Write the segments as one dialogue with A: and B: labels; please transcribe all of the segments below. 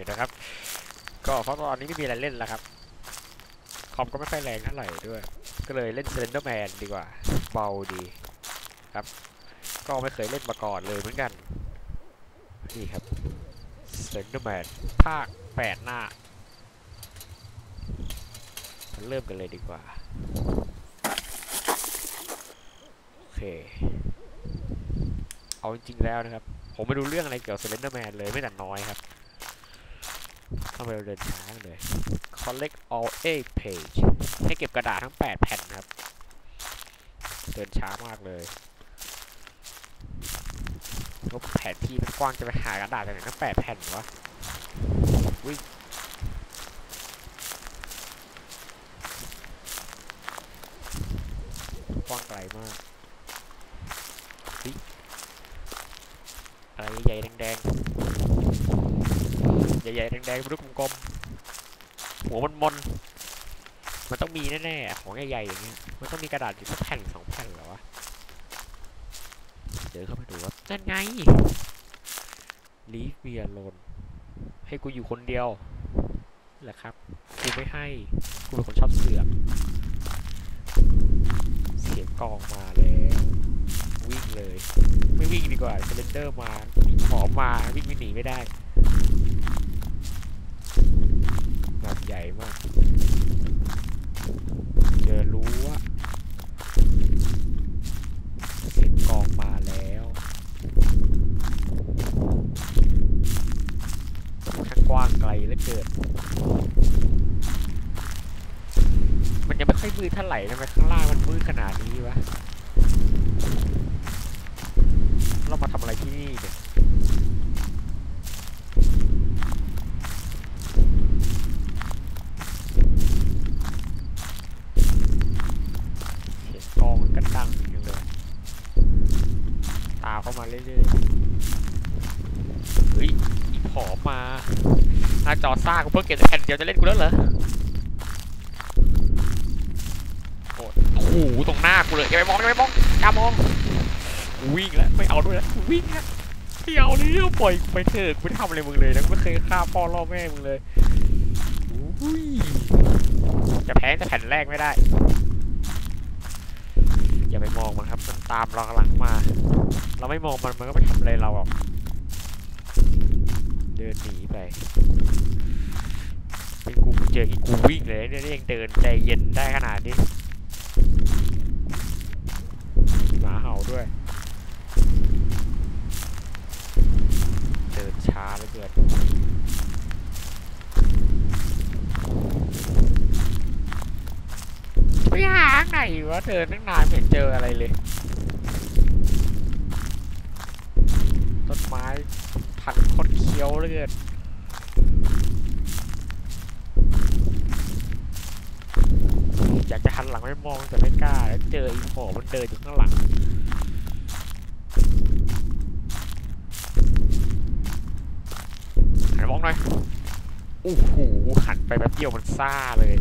A: อยู่นะครับ ก็เพราะตอนนี้ไม่มีอะไรเล่นแล้วครับคอมก็ไม่ค่อยแรงเท่าไหร่ด้วย ก็เลยเล่น Slenderman ดีกว่า เบาดีครับ ก็ไม่เคยเล่นมาก่อนเลยเหมือนกัน นี่ครับ Slenderman ภาค8หน้ามาเริ่มกันเลยดีกว่า โอเค เอาจริงๆแล้วนะครับ ผมไม่รู้เรื่องอะไรเกี่ยวกับ Slenderman เลยไม่แต่น้อยครับ ทำไมเราเดินช้างเลย collect all 8 page ให้เก็บกระดาษทั้ง 8 แผ่นนะครับ เดินช้ามากเลยก็แผ่นที่มันกว้างจะไปหากระดาษจากไหนทั้ง 8 แผ่นวะวิ่งกว้างไกลมากเฮ้ยอะไรใหญ่แดงๆ หญ่ๆแดงๆเป็นลูกกลมๆหัวมันมนๆมันต้องมีแน่ๆของใหญ่ๆอย่างเงี้ยมันต้องมีกระดาษอยู่สักแผ่นสองแผ่นหรอวะเดี๋ยวเข้าไปดูว่านั่นไง leave me alone ให้กูอยู่คนเดียวแหละครับกูไม่ให้กูเป็นคนชอบเสือกเสียงกองมาแล้ววิ่งเลย ไม่วิ่งดีกว่าเซเลนเดอร์มาหอมมาวิ่งไม่หนีไม่ได้ แบบใหญ่มาก เจอรู้ว่าเสียงกลองมาแล้วข้างกว้างไกลเหลือเกินมันยังไม่ค่อยมืดเท่าไหร่ทำไมข้างล่างมันมืดขนาดนี้วะ เรามาทำอะไรที่นี่เนี่ย เสียงกลองมันก็ดังอยู่เลย ตา มเข้าเรื่อยๆเฮ้ยผอมมาหน้าจอซ่ากูเพิ่งเก็บแต่แผ่นเดียวจะเล่นกูแล้วเหรอโอ้โหตรงหน้ากูเลยอย่าไปมองอย่าไปมองอย่ามองวิ่งแล้วไม่เอาด้วยแล้ววิ่งแล้วไม่เอาเลยปล่อยไปเถอะกูไม่ทำอะไรมึงเลยนะกูไม่เคยฆ่าพ่อล่อแม่มึงเลยอุ้ยจะแพ้แต่แผ่นแรกไม่ได้ อย่าไปมองมันครับมันตามเราหลังมา เราไม่มองมันมันก็ไม่ทำอะไรเราหรอกเดินหนีไปเป็นกูเจออีกกูวิ่งเลยเนี่ยยังเดินใจเย็นได้ขนาดนี้หมาเห่าด้วย เดินช้าเหลือเกิน ไปหาไหนวะเดินตั้งนานไม่เจออะไรเลย ต้นไม้พันโคดเคี้ยวเหลือเกินอยากจะหันหลังไม่มองแต่ไม่กล้า แล้วเจออีหอมันเดินอยู่ข้างหลังหันมองหน่อยโอ้โหหันไปแป๊บเดียวมันซ่าเลย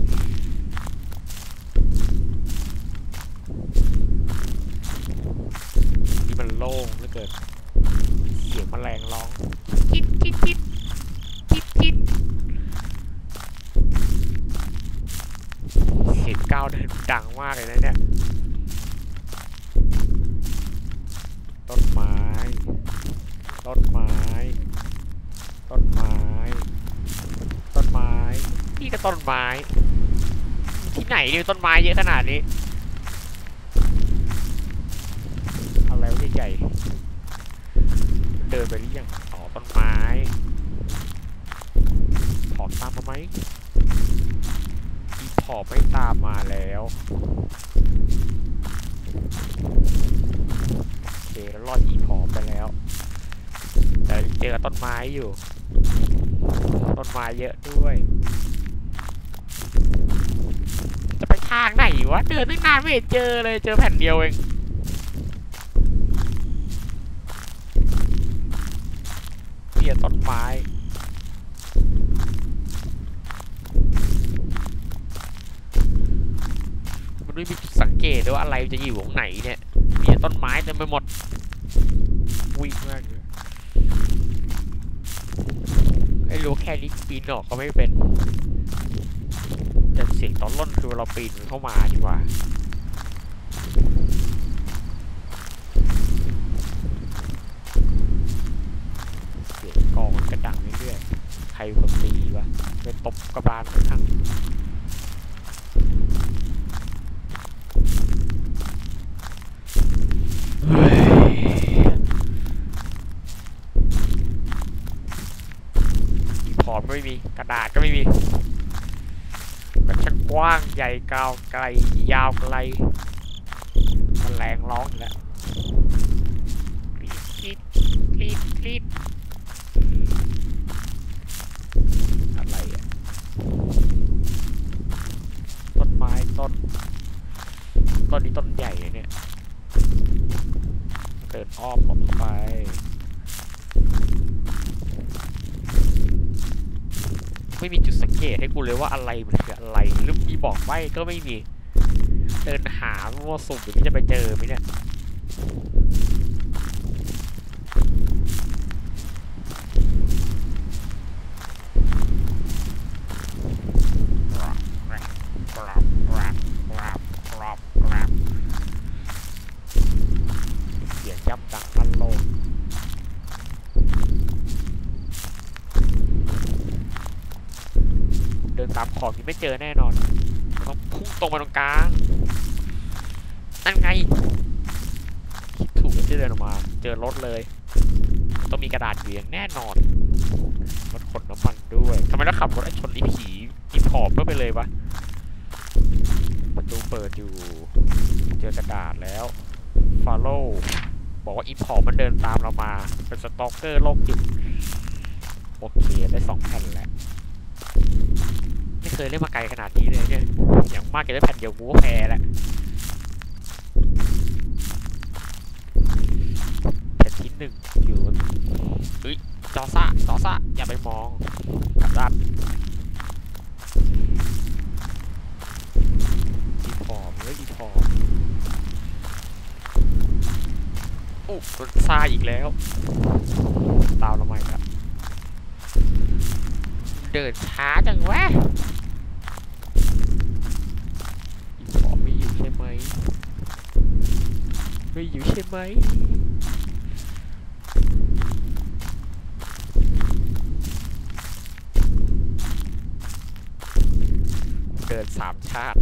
A: นี่ มันโล่งเหลือเกินเสียงแมลงร้องจิ๊ดจิ๊ดจิ๊ดจิ๊ดจิ๊ดเสียงก้าวเดินดังมากเลยนะเนี่ยต้นไม้ต้นไม้ต้นไม้ต้นไม้นี่ก็ต้นไม้ที่ไหนเนี่ยต้นไม้เยอะขนาดนี้ อะไรวะใหญ่ เดินไปหรือยังอ๋อต้นไม้ผอมตามมาไหมอีผอมไม่ตามมาแล้วโอเคแล้วรอดอีผอมไปแล้ว แต่เจอต้นไม้อยู่ ต้นไม้เยอะด้วยจะไปทางไหนวะ เดินตั้งนานไม่เจอเลย เจอแผ่นเดียวเอง เปีย ต้นไม้มันไม่มีจุดสังเกตด้วยว่าอะไรจะอยู่ตรงไหนเนี่ยมีแต่ต้นไม้เต็มไปหมดวิ่งมากเลยไอ้รู้แค่นี้ปีนออกก็ไม่เป็น แต่เสียงตอนล่นคือเราปีนเข้ามาดีกว่า เสียงกลองมันกระดังเรื่อยๆ ใค รคนตีวะไปตบกระบาลข้างเฮ้ยอีพอร์ตก็ไม่มีกระดาษก็ไม่มีมันช่างกว้างใหญ่กาวไกล ยาวไกลมันแรงร้องอยู่แล้วกรีดกรีดกรีดกรีดอะไรอะ ต้นไม้ ต้น ต้นนี้ต้นใหญ่เนี่ย เดินอ้อมหลบเข้าไปไม่มีจุดสังเกตให้กูเลยว่าอะไรมันคืออะไรหรือมีบอกไม่ก็ไม่มี เดินหามั่วสุ่มอย่างนี้จะไปเจอไหมเนี่ย เสียงย่ำดังลั่นโลก เดินตาม ขอบนี้ไม่เจอแน่นอนต้องพุ่งตรงมาตรงกลางนั่นไงคิดถูกแล้วที่เดินออกมา เจอรถเลย ต้องมีกระดาษอยู่อย่างแน่นอนรถขนน้ำมันด้วยทำไมต้องขับรถไอ้ชนนี้ผีอีพอบเพื่อไปเลยวะประตูเปิดอยู่ เจอกระดาษแล้วฟาโลบอกว่าอีพอมันเดินตามเรามา เป็นสตอกเกอร์โรคจิตโอเค ได้สองแผ่นแล้ว เคยเล่นมาไกลขนาดนี้เลยเนี่ยอย่างมากจะได้แผ่นเดียวกูก็แพ้แล้วแผ่นที่หนึ่งอยู่เฮ้ยจอซ่าจอซ่าอย่าไปมองกับด้านอีพอมเฮ้ยอีพอมโอ้โดนซ่าอีกแล้วตามเราไหมครับเดินช้าจังวะอีพอไม่อยู่ใช่ ไม่อยู่ใช่ไหมเดินสามชาติ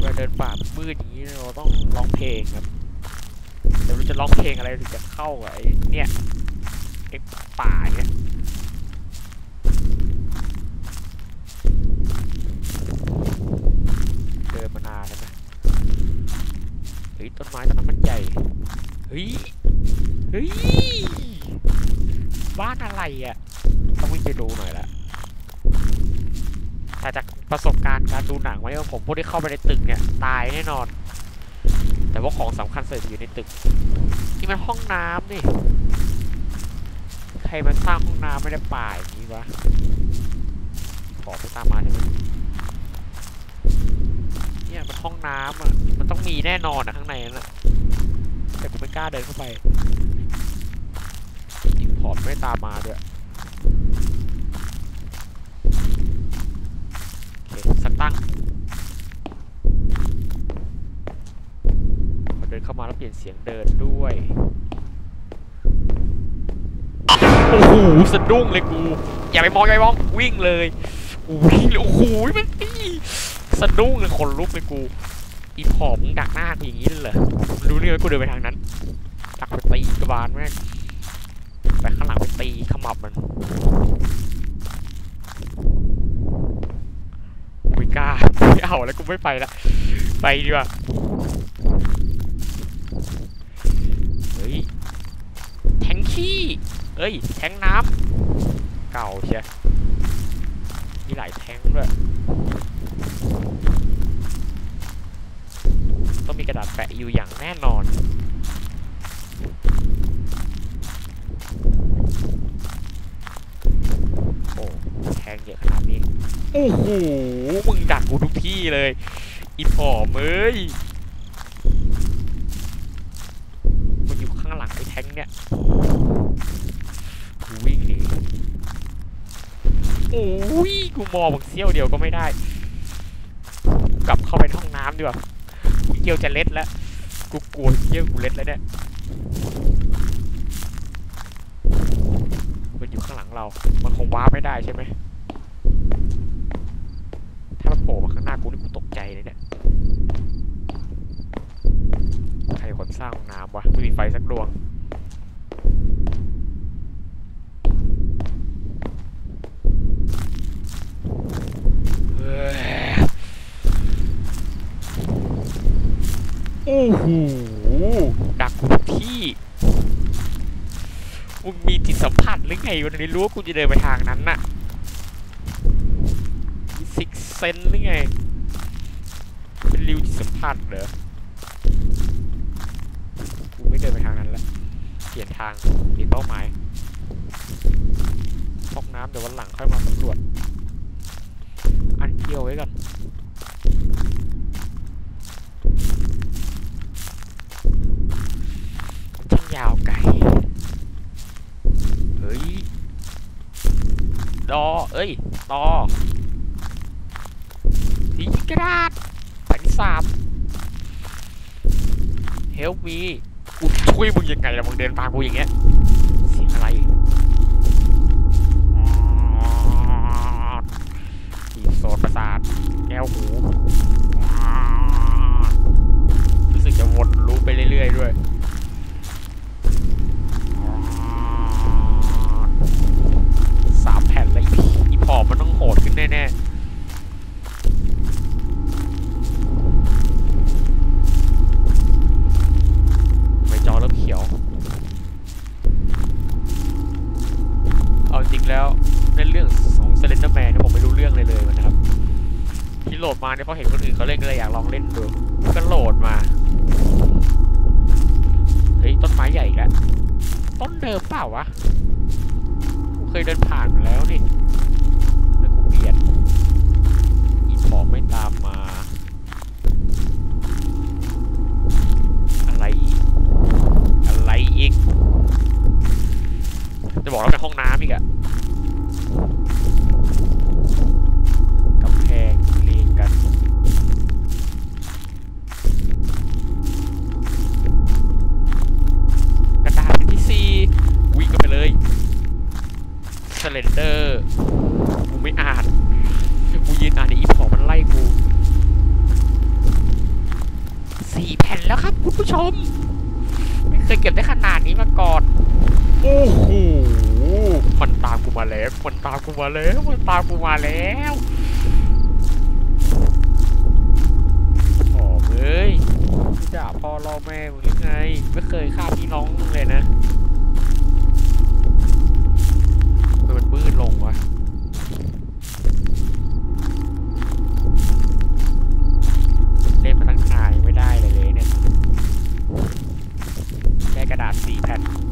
A: เวลาเดินป่ามืดอย่างนี้เราต้องร้องเพลงครับแต่ไม่รู้จะร้องเพลงอะไรถึงจะเข้ากับไอ้เนี่ยไอ้ป่าเนี่ยเดิ นานานแล้วนะเฮ้ยต้นไม้ต้นนั้นมันใหญ่ เฮ้ย เฮ้ย บ้านอะไรอะ ต้องวิ่งไปดูหน่อยละแต่จากประสบการณ์การดูหนังไว้ว่าผมพวกที่เข้าไปในตึกเนี่ย ตายแน่นอน แต่ว่าของสำคัญเสุดอยู่ในตึก นี่มันห้องน้ำนี่ ใครมาสร้างห้องน้ำไม่ได้ป่าอย่างนี้วะ ขอไม่ตามมาใช่ไหม เนี่ยมันห้องน้ำอะ มันต้องมีแน่นอนอะข้างในนั่นอะแต่กูไม่กล้าเดินเข้าไปอีกพอร์ตไม่ตามมาด้วยโอเคสตั้งพอเดินเข้ามาแล้วเปลี่ยนเสียงเดินด้วย โอ้โหสะดุ้งเลยกู อย่าไปมองอย่าไปมอง วิ่งเลยวิ่งเลยโอ้โหมันตี สะดุ้งเลยคนลุกเลยกู อีผอมดักหน้ากูอย่างนี้เลยเหรอรู้นี่ไหมกูเดินไปทางนั้นดักไปตีกระบาลแม่งไปข้างหลังไปตีขมับมันกูไม่กล้าไม่เอาแล้วกูไม่ไปละไปดีกว่าเฮ้ยแทงขี้เอ้ยแทงน้ำเก่าเชียมีหลายแทงด้วย ต้องมีกระดาษแปะอยู่อย่างแน่นอนโอ้แทงเยอะขนาดนี้โอ้โหมึงดักกูทุกที่เลยอีผอมเอ้ยมันอยู่ข้างหลังไอ้แทงเนี่ยกูวิ่งหนีโอ้ยกูมองมึงเสี้ยวเดียวก็ไม่ได้ กลับเข้าไปห้องน้ำดีกว่ากูเกี่ยวจะเล็ดแล้วกูกลัวเกี่ยวกูเล็ดแล้วเนี่ยมันอยู่ข้างหลังเรา มันคงว้าร์ปไม่ได้ใช่ไหมถ้ามันโผล่มาข้างหน้ากูนี่กูตกใจเลยเนี่ยใครคนสร้างห้องน้ำวะไม่มีไฟสักดวง เฮ้ย โอ้โหดักกูที่มึงมีจิตสัมผัสหรือไงวันนี้รู้ว่ากูจะเดินไปทางนั้นน่ะมีซิกเซนหรือไง เป็นริวจิตสัมผัสเหรอกูไม่เดินไปทางนั้นแล้วเปลี่ยนทางเปลี่ยนเป้าหมายพอกน้ำเดี๋ยววันหลังค่อยมาสำรวจ อันเกี่ยวไว้ก่อน ช่างยาวไกล เฮ้ย ดอ เอ้ย ตอสีกระดาษแผ่นที่สามเฮลมีกูช่วยมึงยังไงล่ะมึงเดินตามกูอย่างเงี้ยเสียงอะไรทีโซนประสาทแก้วหูรู้สึกจะวนลูปไปเรื่อยๆด้วย ม ไม่เคยเก็บได้ขนาดนี้มาก่อน โอ้โห มันตามกูมาแล้ว มันตามกูมาแล้ว มันตามกูมาแล้วโอ้เอ้ยด่าพ่อล่อแม่มึงหรือไง ไม่เคยฆ่าพี่น้องมึงเลยนะทำไมมันมืดลงวะ ได้ก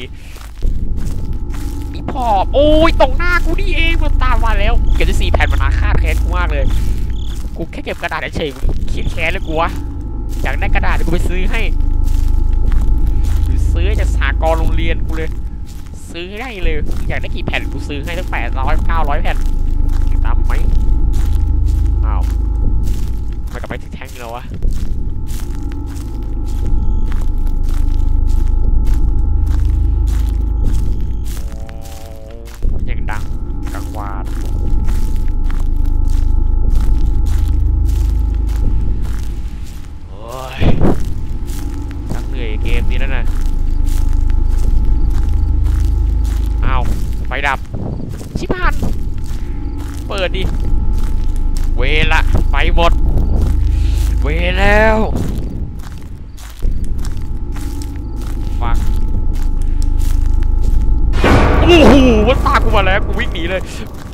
A: นี้อีพอโอ้ยตรงหน้ากูนี่เองมันตามมาแล้วเกิดจะสีแผ่นมันอาฆาตแค้นกูมากเลยกูแค่เก็บกระดาษเฉยๆคิดแค้นเลยกูวะอยากได้กระดาษกูไปซื้อให้ซื้อจากสากลโรงเรียนกูเลย ซื้อให้ได้เลย อยากได้กี่แผ่นกูซื้อให้ตั้งแปดร้อยเก้าร้อยแผ่น มาแล้วกูวิ่งหนีเลย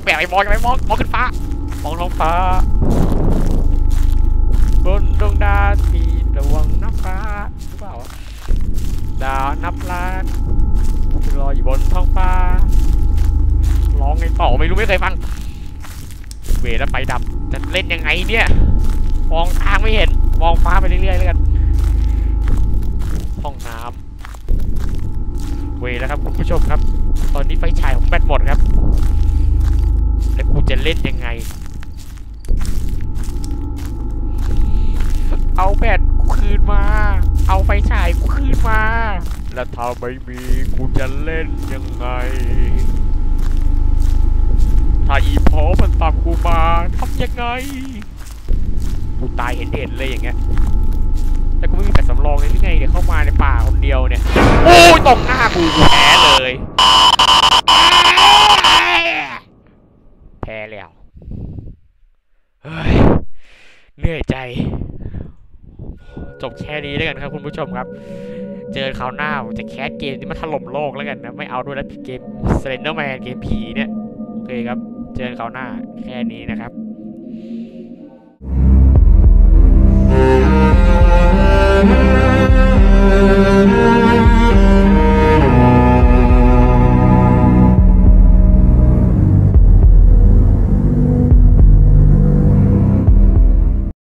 A: แบกไอ้มองไอ้มองมองขึ้นฟ้ามองท้องฟ้า บนดวงดาวมีดวงน้ำฟ้าหรือเปล่าดาวนับล้านลอยอยู่บนท้องฟ้าร้องไงต่อไม่รู้ไม่เคยฟัง เวแล้วไฟดับจะเล่นยังไงเนี่ยมองทางไม่เห็นมองฟ้าไปเรื่อยๆแล้วกันห้องน้ำเวแล้วครับคุณผู้ชมครับ ตอนนี้ไฟฉายผมแบตหมดครับ แล้วกูจะเล่นยังไง เอาแบตกูคืนมา เอาไฟฉายกูคืนมา แล้วถ้าไม่มีกูจะเล่นยังไง ถ้าอีพอมันตามกูมาทำยังไง กูตายเห็นเห็นๆเลยอย่างเงี้ยแล้วกูไม่มีแบ ลองนี่ยังไงเนี่ยเข้ามาในป่าคนเดียวเนี่ยโอ้ยตกหน้ากูแพ้เลยแพ้แล้วเฮ้ยเหนื่อยใจ จบแค่นี้แล้วกันครับคุณผู้ชมครับ เจอคราวหน้าจะแคสเกมที่มันถล่มโลกแล้วกันนะไม่เอาด้วยแล้วเกม s เลนเดอร์แมนเกมผีเนี่ยโอเคครับ เจอคราวหน้าแค่นี้นะครับ Thank you.